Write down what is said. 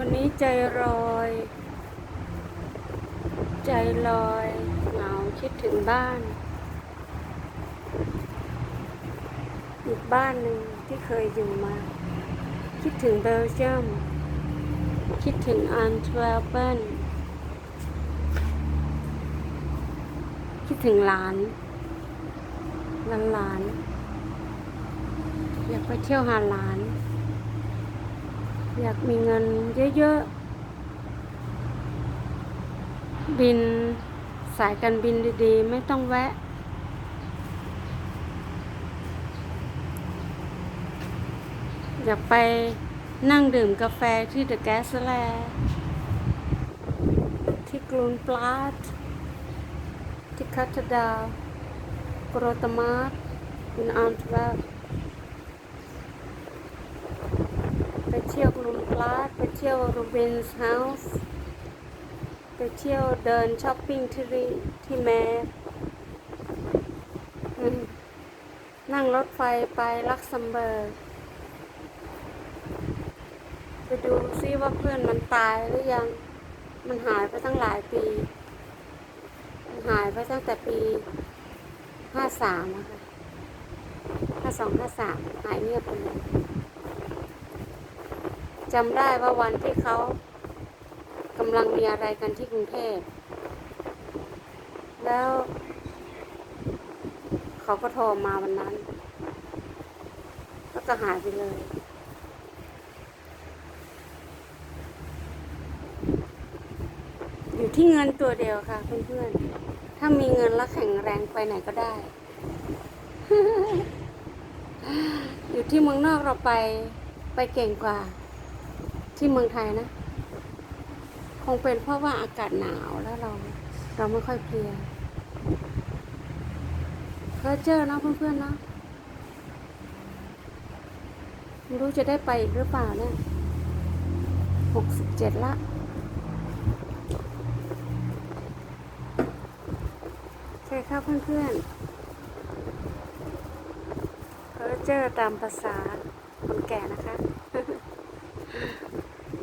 วันนี้ใจลอย ใจลอยเหงาคิดถึงบ้าน อีกบ้านหนึ่งที่เคยอยู่มา คิดถึงเบลเยียม คิดถึงอันทเวร์เปนคิดถึงหลานหลานหลานๆอยากไปเที่ยวหาหลาน อยากมีเงินเยอะๆ บินสายการบินดีๆ ไม่ต้องแวะ อยากไปนั่งดื่มกาแฟที่เดอะแกสแลที่กรุนปลาดที่คัตดาวกรอตมาร์อินอันทเวร์ปไปเที่ยวกรุนปลาดไปเที่ยวรูบินส์เฮาส์ไปเที่ยวเดินช้อปปิ้งที่รีที่แมร์นั่งรถไฟไปลักเซมเบิร์กไปดูซิว่าเพื่อนมันตายหรือยัง มันหายไปตั้งหลายปี มันหายไปตั้งแต่ปีห้าสามค่ะห้าสองห้าสามหายเงียบไปเลย จำได้ว่าวันที่เขากำลังมีอะไรกันที่กรุงเทพ แล้ว เขาก็โทรมาวันนั้น แล้วก็หายไปเลย อยู่ที่เงินตัวเดียวค่ะเพื่อนๆ ถ้ามีเงินแล้วแข็งแรงไปไหนก็ได้ อยู่ที่เมืองนอกเราไปไปเก่งกว่า ที่เมืองไทยนะ คงเป็นเพราะว่าอากาศหนาวแล้วเรา เราไม่ค่อยเพลียเพอเจอนะเพื่อนๆนะไม่รู้จะได้ไปอีกหรือเปล่าเนี่ยหกสิบเจ็ดละโอเคครับเพื่อนๆเพอเจอตามภาษาคนแก่นะคะ